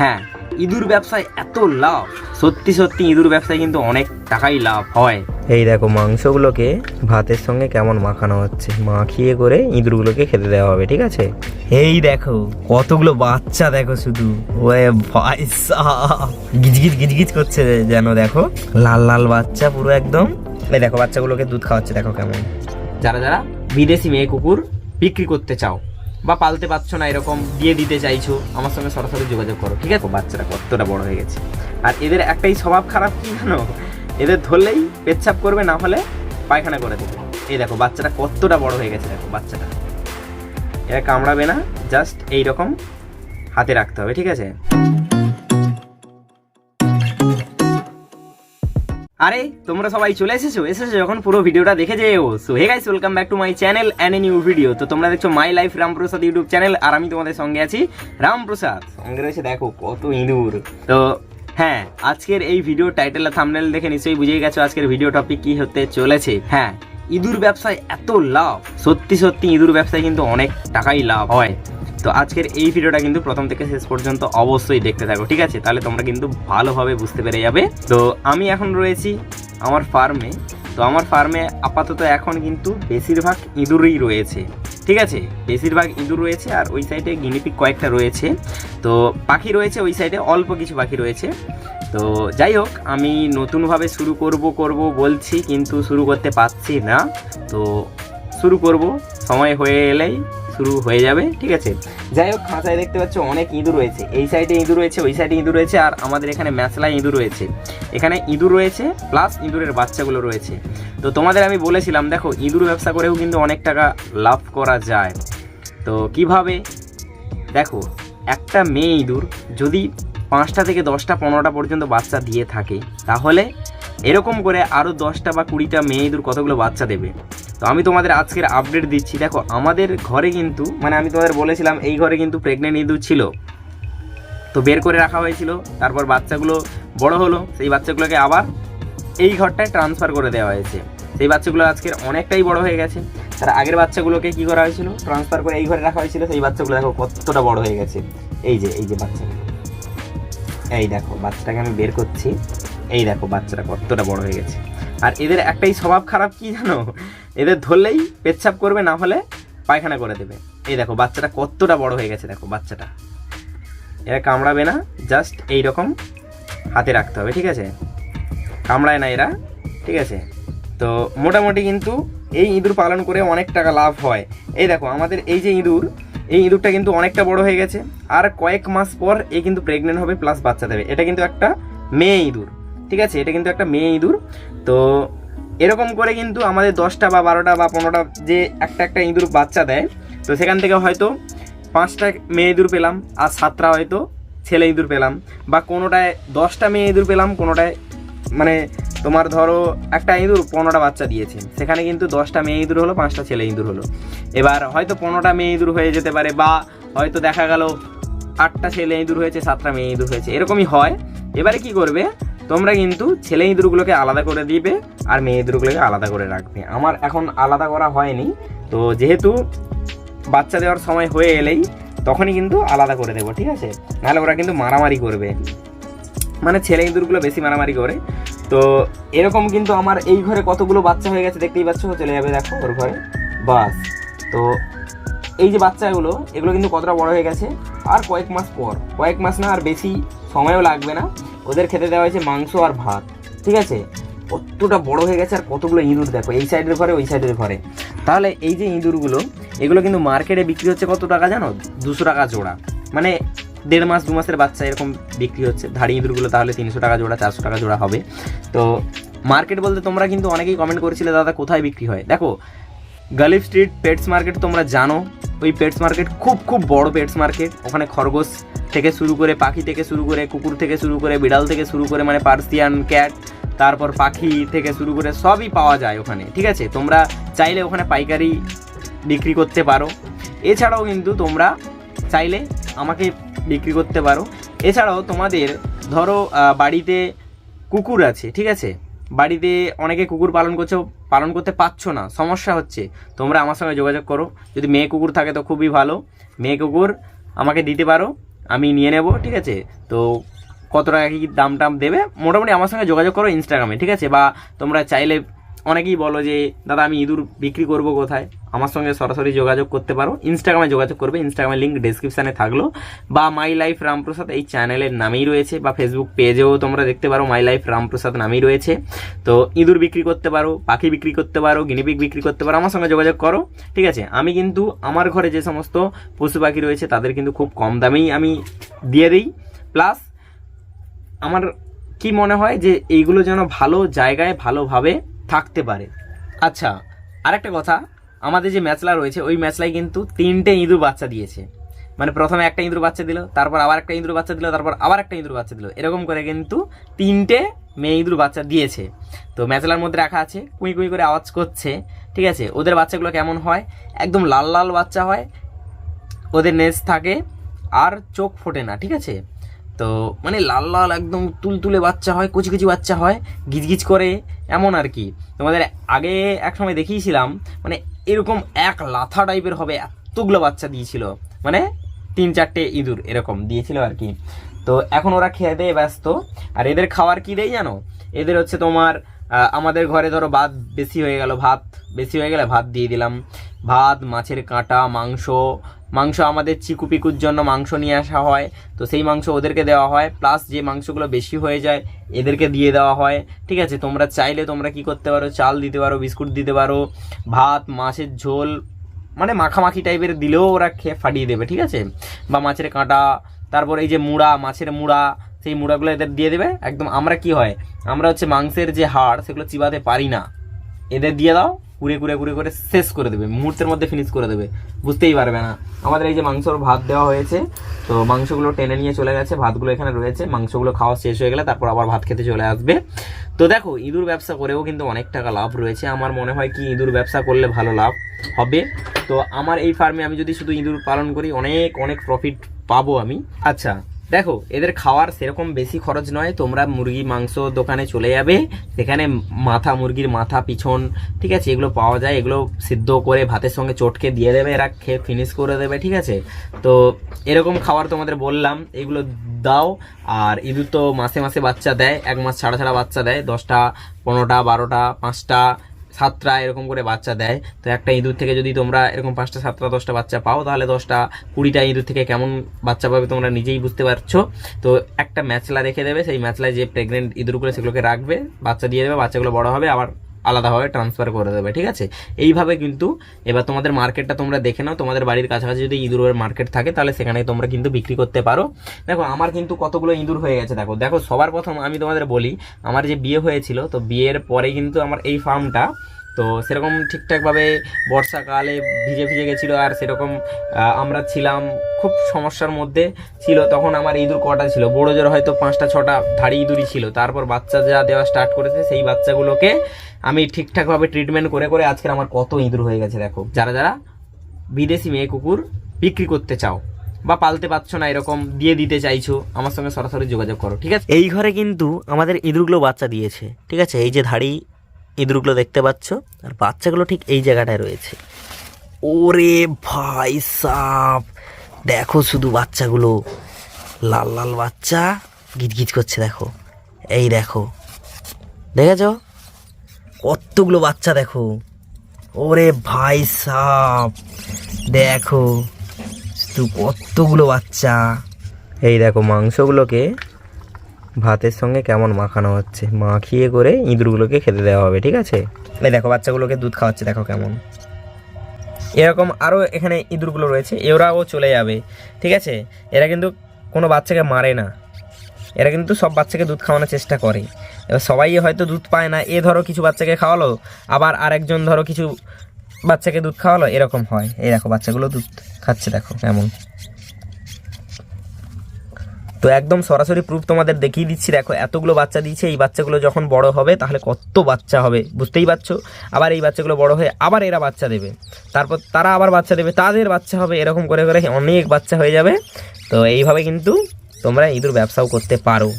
হ্যাঁ ইঁদুর ব্যবসায় এত লাভ। সত্যি সত্যি ইঁদুর ব্যবসায় কিন্তু অনেক টাকাই লাভ হয়। এই দেখো মাংসগুলোকে ভাতের সঙ্গে কেমন মাখানো হচ্ছে। মাখিয়ে করে ইঁদুরগুলোকে খেতে দেওয়া হবে ঠিক আছে? এই দেখো কতগুলো বাচ্চা দেখো শুধু। ওয়ে ভাই। গিজগিজ গিজগিজ করছে যেন দেখো লাল লাল বাচ্চা পুরো একদম। এই দেখো বাচ্চাগুলোকে দুধ খাওয়াচ্ছে দেখো কেমন। যারা যারা বিদেশি মেয়ে কুকুর বিক্রি করতে চাও বা পালতে পারছ না এরকম দিয়ে দিতে চাইছো, আমার সঙ্গে সরাসরি যোগাযোগ করো, ঠিক আছে? বাচ্চারা কতটা বড় হয়ে গেছে। আর এদের একটাই স্বভাব খারাপ কি জানো? এদের ধরলেই পেচ্ছাপ করবে, না হলে পায়খানা করে দেবে। এই দেখো, বাচ্চাটা কতটা বড় হয়ে গেছে, দেখো বাচ্চাটা। এরা কামড়াবে না জাস্ট এই রকম হাতে রাখতে হবে, ঠিক আছে? আরে, তোমরা সবাই চলে এসেছ? এসেছ যখন পুরো ভিডিওটা দেখে যেও। So hey guys welcome back to my channel and a new video তো তোমরা দেখছ my life Ramprasad YouTube channel আর আমি তোমাদের সঙ্গে আছি রামপ্রসাদ। সঙ্গে রয়েছে, দেখো, কত ইঁদুর। তো হ্যাঁ আজকের এই ভিডিও টাইটেল আর থাম্বনেল দেখে নিশ্চয়ই বুঝেই গেছো আজকের ভিডিও টপিক কি হতে চলেছে। হ্যাঁ ইঁদুর ব্যবসায় এত লাভ। সত্যি সত্যি ইঁদুর ব্যবসায় কিন্তু অনেক টাকাই লাভ হয়। তো আজকের এই ভিডিওটা কিন্তু প্রথম থেকে শেষ পর্যন্ত অবশ্যই দেখতে থাকো, ঠিক আছে? তাহলে তোমরা কিন্তু ভালোভাবে বুঝতে পেরে যাবে। তো আমি এখন রয়েছি আমার ফার্মে তো আমার ফার্মে আপাতত এখন কিন্তু বেশিরভাগ ইঁদুরই রয়েছে, ঠিক আছে? বেশিরভাগ ইঁদুর রয়েছে আর ওই সাইডে গিনিপিক কয়েকটা রয়েছে। তো পাখি রয়েছে ওই সাইডে অল্প কিছু পাখি রয়েছে। তো যাই হোক, আমি নতুনভাবে শুরু করব করব বলছি, কিন্তু শুরু করতে পারছি না। তো শুরু করব, সময় হয়ে এলেই শুরু হয়ে যাবে, ঠিক আছে? যাই হোক, খাঁচায় দেখতে পাচ্ছ অনেক ইঁদুর রয়েছে। এই সাইডে ইঁদুর রয়েছে, ওই সাইডে ইঁদুর রয়েছে, আর আমাদের এখানে ম্যাচলা ইঁদুর রয়েছে। এখানে ইঁদুর রয়েছে, প্লাস ইঁদুরের বাচ্চাগুলো রয়েছে। তো তোমাদের আমি বলেছিলাম, দেখো, ইঁদুর ব্যবসা করেও কিন্তু অনেক টাকা লাভ করা যায়। তো কীভাবে? দেখো, একটা মেয়ে ইঁদুর যদি পাঁচটা থেকে দশটা, পনেরোটা পর্যন্ত বাচ্চা দিয়ে থাকে, তাহলে এরকম করে আরও দশটা বা কুড়িটা মেয়ে ইঁদুর কতগুলো বাচ্চা দেবে? তো আমি তোমাদের আজকের আপডেট দিচ্ছি। দেখো, আমাদের ঘরে কিন্তু মানে আমি তোমাদের বলেছিলাম, এই ঘরে কিন্তু প্রেগনেন্ট ইঁদুর ছিল। তো বের করে রাখা হয়েছিল, তারপর বাচ্চাগুলো বড় হলো, সেই বাচ্চাগুলোকে আবার এই ঘরটায় ট্রান্সফার করে দেওয়া হয়েছে। সেই বাচ্চাগুলো আজকের অনেকটাই বড় হয়ে গেছে। তার আগের বাচ্চাগুলোকে কি করা হয়েছিল? ট্রান্সফার করে এই ঘরে রাখা হয়েছিল। সেই বাচ্চাগুলো দেখো কতটা বড় হয়ে গেছে। এই যে এই যে বাচ্চাগুলো। এই দেখো, বাচ্চাটাকে আমি বের করছি। এই দেখো, বাচ্চাটা কতটা বড় হয়ে গেছে। আর এদের একটাই স্বভাব খারাপ কি জানো? এদের ধরলেই পেচ্ছাপ করবে, না হলে পায়খানা করে দেবে। এই দেখো, বাচ্চাটা কতটা বড় হয়ে গেছে, দেখো বাচ্চাটা। এরা কামড়াবে না জাস্ট এই রকম হাতে রাখতে হবে, ঠিক আছে? কামড়ায় না এরা, ঠিক আছে? তো মোটামুটি কিন্তু এই ইঁদুর পালন করে অনেক টাকা লাভ হয়। এই দেখো, আমাদের এই যে ইঁদুর, এই ইঁদুরটা কিন্তু অনেকটা বড় হয়ে গেছে। আর কয়েক মাস পর এ কিন্তু প্রেগনেন্ট হবে প্লাস বাচ্চা দেবে। এটা কিন্তু একটা মেয়ে ইঁদুর, ঠিক আছে? এটা কিন্তু একটা মেয়ে ইঁদুর। তো এরকম করে কিন্তু আমাদের দশটা বা বারোটা বা পনেরোটা যে একটা একটা ইঁদুর বাচ্চা দেয়, তো সেখান থেকে হয়তো পাঁচটা মেয়ে ইঁদুর পেলাম আর সাতটা হয়তো ছেলে ইঁদুর পেলাম বা কোনোটায় দশটা মেয়ে ইঁদুর পেলাম, কোনোটায় মানে তোমার ধরো একটা ইঁদুর পনেরোটা বাচ্চা দিয়েছে। সেখানে কিন্তু দশটা মেয়ে ইঁদুর হলো, পাঁচটা ছেলে ইঁদুর হলো। এবার হয়তো পনেরোটা মেয়ে ইঁদুর হয়ে যেতে পারে বা হয়তো দেখা গেল আটটা ছেলে ইঁদুর হয়েছে, সাতটা মেয়ে ইঁদুর হয়েছে, এরকমই হয়। এবারে কি করবে? তোমরা কিন্তু ছেলে ইঁদুরগুলোকে আলাদা করে দিবে আর মেয়ে ইঁদুরগুলোকে আলাদা করে রাখবে। আমার এখন আলাদা করা হয়নি, তো যেহেতু বাচ্চা দেওয়ার সময় হয়ে এলেই তখনই কিন্তু আলাদা করে দেবো, ঠিক আছে? নাহলে ওরা কিন্তু মারামারি করবে। মানে ছেলে ইঁদুরগুলো বেশি মারামারি করে। তো এরকম কিন্তু আমার এই ঘরে কতগুলো বাচ্চা হয়ে গেছে দেখতেই পাচ্ছ? চলে যাবে দেখো ওর ঘরে। বাস। তো এই যে বাচ্চাগুলো, এগুলো কিন্তু কতটা বড় হয়ে গেছে? আর কয়েক মাস পর। কয়েক মাস না, আর বেশি সময়ও লাগবে না। ওদের খেতে দেওয়া হয়েছে মাংস আর ভাত, ঠিক আছে? কতটা বড় হয়ে গেছে আর কতগুলো ইঁদুর দেখো, এই সাইডের ঘরে, ওই সাইডের ঘরে। তাহলে এই যে ইঁদুরগুলো, এগুলো কিন্তু মার্কেটে বিক্রি হচ্ছে কত টাকা জানো? দুশো টাকা জোড়া। মানে দেড় মাস, দু মাসের বাচ্চা এরকম বিক্রি হচ্ছে। ধাড়ি ইঁদুরগুলো তাহলে তিনশো টাকা জোড়া, চারশো টাকা জোড়া হবে। তো মার্কেট বলতে তোমরা কিন্তু অনেকেই কমেন্ট করেছিলে, দাদা, কোথায় বিক্রি হয়? দেখো গালিফ স্ট্রিট পেটস মার্কেট তোমরা জানো। ওই পেটস মার্কেট খুব খুব বড় পেটস মার্কেট। ওখানে খরগোশ থেকে শুরু করে পাখি থেকে শুরু করে, কুকুর থেকে শুরু করে, বিড়াল থেকে শুরু করে মানে পার্সিয়ান, ক্যাট, তারপর পাখি থেকে শুরু করে সবই পাওয়া যায় ওখানে, ঠিক আছে? তোমরা চাইলে ওখানে পাইকারি বিক্রি করতে পারো। এছাড়াও কিন্তু তোমরা চাইলে আমাকে বিক্রি করতে পারো। এছাড়াও তোমাদের ধরো বাড়িতে কুকুর আছে, ঠিক আছে? বাড়িতে অনেকে কুকুর পালন করছে পালন করতে পারছ না, সমস্যা হচ্ছে। তোমরা আমার সঙ্গে যোগাযোগ করো। যদি মেয়ে কুকুর থাকে তো খুবই ভালো। মেয়ে কুকুর আমাকে দিতে পারো, আমি নিয়ে নেব, ঠিক আছে? তো কত টাকা কি দাম টাম দেবে? মোটামুটি আমার সঙ্গে যোগাযোগ করো ইনস্টাগ্রামে, ঠিক আছে? বা তোমরা চাইলে অনেকেই বলো যে, দাদা, আমি ইঁদুর বিক্রি করব কোথায়? আমার সঙ্গে সরাসরি যোগাযোগ করতে পারো। ইনস্টাগ্রামে যোগাযোগ করবে। ইনস্টাগ্রামের লিঙ্ক ডেসক্রিপশানে থাকল। বা মাই লাইফ রামপ্রসাদ এই চ্যানেলের নামেই রয়েছে। বা ফেসবুক পেজেও তোমরা দেখতে পারো মাই লাইফ রামপ্রসাদ নামেই রয়েছে। তো ইঁদুর বিক্রি করতে পারো, পাখি বিক্রি করতে পারো গিনিপিক বিক্রি করতে পারো, আমার সঙ্গে যোগাযোগ করো। ঠিক আছে? আমি কিন্তু আমার ঘরে যে সমস্ত পশু পাখি রয়েছে, তাদের কিন্তু খুব কম দামেই আমি দিয়ে দিই। প্লাস আমার কি মনে হয় যে, এইগুলো যেন ভালো জায়গায় ভালোভাবে থাকতে পারে। আচ্ছা আরেকটা কথা, আমাদের যে ম্যাচলা রয়েছে, ওই ম্যাচলায় কিন্তু তিনটে ইঁদুর বাচ্চা দিয়েছে। মানে প্রথমে একটা ইঁদুর বাচ্চা দিল, তারপর আবার একটা ইঁদুর বাচ্চা দিল, তারপর আবার একটা ইঁদুর বাচ্চা দিল। এরকম করে কিন্তু তিনটে মেয়ে ইঁদুর বাচ্চা দিয়েছে। তো ম্যাচলার মধ্যে রাখা আছে, কুই কুই করে আওয়াজ করছে, ঠিক আছে? ওদের বাচ্চাগুলো কেমন হয়? একদম লাল লাল বাচ্চা হয়, ওদের নেস থাকে, আর চোখ ফোটে না, ঠিক আছে? তো মানে লাল লাল একদম তুলতুলে বাচ্চা হয় কুচি কুচি বাচ্চা হয়, গিজগিজ করে, এমন আর কি। তোমাদের আগে এক সময় দেখিয়েছিলাম মানে এরকম এক লাথা টাইপের হবে, এতগুলো বাচ্চা দিয়েছিল। মানে তিন চারটে ইঁদুর এরকম দিয়েছিল আর কি। তো এখন ওরা খেয়ে দিয়ে ব্যস্ত। আর এদের খাওয়ার কি দেয় জানো? এদের হচ্ছে তোমার আমাদের ঘরে ধরো ভাত বেশি হয়ে গেল, ভাত বেশি হয়ে গেলে ভাত দিয়ে দিলাম। ভাত, মাছের কাঁটা, মাংস মাংস আমাদের চিকু পিকুর জন্য মাংস নিয়ে আসা হয়। তো সেই মাংস ওদেরকে দেওয়া হয় প্লাস যে মাংসগুলো বেশি হয়ে যায়, এদেরকে দিয়ে দেওয়া হয়। ঠিক আছে, তোমরা চাইলে তোমরা কি করতে পারো? চাল দিতে পারো, বিস্কুট দিতে পারো, ভাত, মাছের ঝোল মানে মাখামাখি টাইপের দিলেও ওরা খেয়ে ফাটিয়ে দেবে, ঠিক আছে? বা মাছের কাঁটা, তারপর এই যে মুড়া, মাছের মুড়া, সেই মুড়াগুলো এদের দিয়ে দেবে। একদম আমরা কি হয়, আমরা হচ্ছে মাংসের যে হাড়, সেগুলো চিবাতে পারি না। এদের দিয়ে দাও। কুড়ে কুড়ে কুড়ে করে শেষ করে দেবে, মুহূর্তের মধ্যে ফিনিশ করে দেবে। বুঝতেই পারবে না। আমাদের এই যে মাংসর ভাত দেওয়া হয়েছে, তো মাংসগুলো টেনে নিয়ে চলে গেছে, ভাতগুলো এখানে রয়েছে, মাংসগুলো খাওয়া শেষ হয়ে গেলে তারপর আবার ভাত খেতে চলে আসবে। তো দেখো, ইঁদুর ব্যবসা করেও কিন্তু অনেক টাকা লাভ রয়েছে। আমার মনে হয় কি, ইঁদুর ব্যবসা করলে ভালো লাভ হবে। তো আমার এই ফার্মে আমি যদি শুধু ইঁদুর পালন করি, অনেক অনেক প্রফিট পাবো আমি। আচ্ছা দেখো, এদের খাওয়ার সেরকম বেশি খরচ নয়। তোমরা মুরগি মাংস দোকানে চলে যাবে, সেখানে মাথা, মুরগির মাথা, পিছন, ঠিক আছে, এগুলো পাওয়া যায়, এগুলো সিদ্ধ করে ভাতের সঙ্গে চটকে দিয়ে দেবে, এরা খেয়ে ফিনিশ করে দেবে, ঠিক আছে? তো এরকম খাবার তোমাদের বললাম, এগুলো দাও, আর ইঁদুর তো মাসে মাসে বাচ্চা দেয়, এক মাস ছাড়া ছাড়া বাচ্চা দেয়, দশটা, পনেরোটা, বারোটা, পাঁচটা সাতটা এরকম করে বাচ্চা দেয়। তো একটা ইঁদুর থেকে যদি তোমরা এরকম পাঁচটা, সাতটা, দশটা বাচ্চা পাও, তাহলে দশটা, কুড়িটা ইঁদুর থেকে কেমন বাচ্চা পাবে তোমরা নিজেই বুঝতে পারছ। তো একটা ম্যাচলা রেখে দেবে, সেই ম্যাচলায় যে প্রেগনেন্ট ইঁদুরগুলো, সেগুলোকে রাখবে, বাচ্চা দিয়ে দেবে, বাচ্চাগুলো বড় হবে, আবার আলাদাভাবে ট্রান্সফার করে দেবে, ঠিক আছে? এইভাবে কিন্তু এবার তোমাদের মার্কেটটা তোমরা দেখে নাও। তোমাদের বাড়ির কাছাকাছি যদি ইঁদুরের মার্কেট থাকে, তাহলে সেখানে তোমরা কিন্তু বিক্রি করতে পারো। দেখো, আমার কিন্তু কতগুলো ইঁদুর হয়ে গেছে, দেখো। দেখো, সবার প্রথম আমি তোমাদের বলি, আমার যে বিয়ে হয়েছিল, তো বিয়ের পরে কিন্তু আমার এই ফার্মটা তো সেরকম ঠিকঠাকভাবে বর্ষাকালে ভিজে ভিজে গেছিল আর সেরকম আমরা ছিলাম, খুব সমস্যার মধ্যে ছিল। তখন আমার ইঁদুর কটা ছিল? বড় জোর হয়তো পাঁচটা, ছটা ধাড়ি ইঁদুরই ছিল। তারপর বাচ্চা যা দেওয়া স্টার্ট করেছে, সেই বাচ্চাগুলোকে আমি ঠিকঠাকভাবে ট্রিটমেন্ট করে করে আজকের আমার কত ইঁদুর হয়ে গেছে দেখো। যারা যারা বিদেশি মেয়ে কুকুর বিক্রি করতে চাও বা পালতে পারছ না এরকম, দিয়ে দিতে চাইছো, আমার সঙ্গে সরাসরি যোগাযোগ করো, ঠিক আছে? এই ঘরে কিন্তু আমাদের ইঁদুরগুলো বাচ্চা দিয়েছে, ঠিক আছে? এই যে ধাড়ি ইঁদুরগুলো দেখতে পাচ্ছ, আর বাচ্চাগুলো ঠিক এই জায়গাটায় রয়েছে। ওরে ভাই সাপ! দেখো শুধু বাচ্চাগুলো। লাল লাল বাচ্চা গিজগিজ করছে, দেখো। এই দেখো। দেখেছ? কতগুলো বাচ্চা দেখো। ওরে ভাই সাপ! দেখো। শুধু কতগুলো বাচ্চা। এই দেখো মাংসগুলোকে ভাতের সঙ্গে কেমন মাখানো হচ্ছে? মাখিয়ে করে ইঁদুরগুলোকে খেতে দেওয়া হবে, ঠিক আছে? এই দেখো, বাচ্চাগুলোকে দুধ খাওয়াচ্ছে, দেখো কেমন। এরকম আরও এখানে ইঁদুরগুলো রয়েছে, এরাও চলে যাবে, ঠিক আছে? এরা কিন্তু কোনো বাচ্চাকে মারে না। এরা কিন্তু সব বাচ্চাকে দুধ খাওয়ানোর চেষ্টা করে। এবার সবাই হয়তো দুধ পায় না, এ ধরো কিছু বাচ্চাকে খাওয়ালো, আবার আরেকজন ধরো কিছু বাচ্চাকে দুধ খাওয়ালো, এরকম হয়। এই দেখো, বাচ্চাগুলো দুধ খাচ্ছে, দেখো কেমন। তো একদম সরাসরি প্রুফ তোমাদের দেখিয়ে দিচ্ছি। দেখো, এতগুলো বাচ্চা দিয়েছে, এই বাচ্চাগুলো যখন বড় হবে, তাহলে কত বাচ্চা হবে, বুঝতেই পারছ? আবার এই বাচ্চাগুলো বড় হয়ে আবার এরা বাচ্চা দেবে। তারপর তারা আবার বাচ্চা দেবে, তাদের বাচ্চা হবে, এরকম করে করে অনেক বাচ্চা হয়ে যাবে। তো এইভাবে কিন্তু তোমরা ইঁদুর ব্যবসাও করতে পারো।